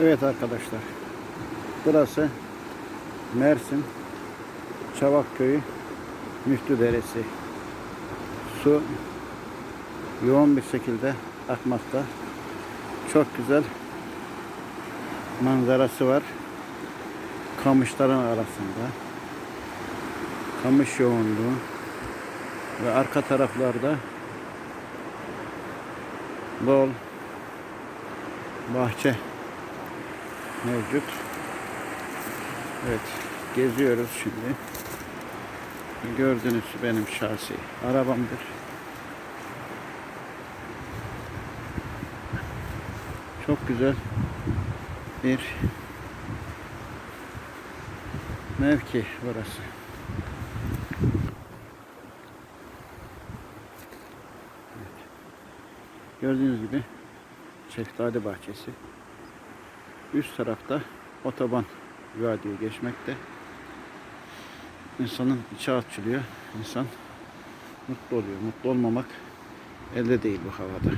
Evet arkadaşlar. Burası Mersin Çavak Köyü Müftü Deresi. Su yoğun bir şekilde akmakta. Çok güzel manzarası var. Kamışların arasında. Kamış yoğunluğu ve arka taraflarda bol bahçe mevcut. Evet, geziyoruz şimdi. Gördüğünüz benim şahsi arabamdır. Çok güzel bir mevki burası. Evet. Gördüğünüz gibi Şeftali Bahçesi. Üst tarafta otoban vadiye geçmekte. İnsanın içi açılıyor. İnsan mutlu oluyor. Mutlu olmamak elde değil bu havada.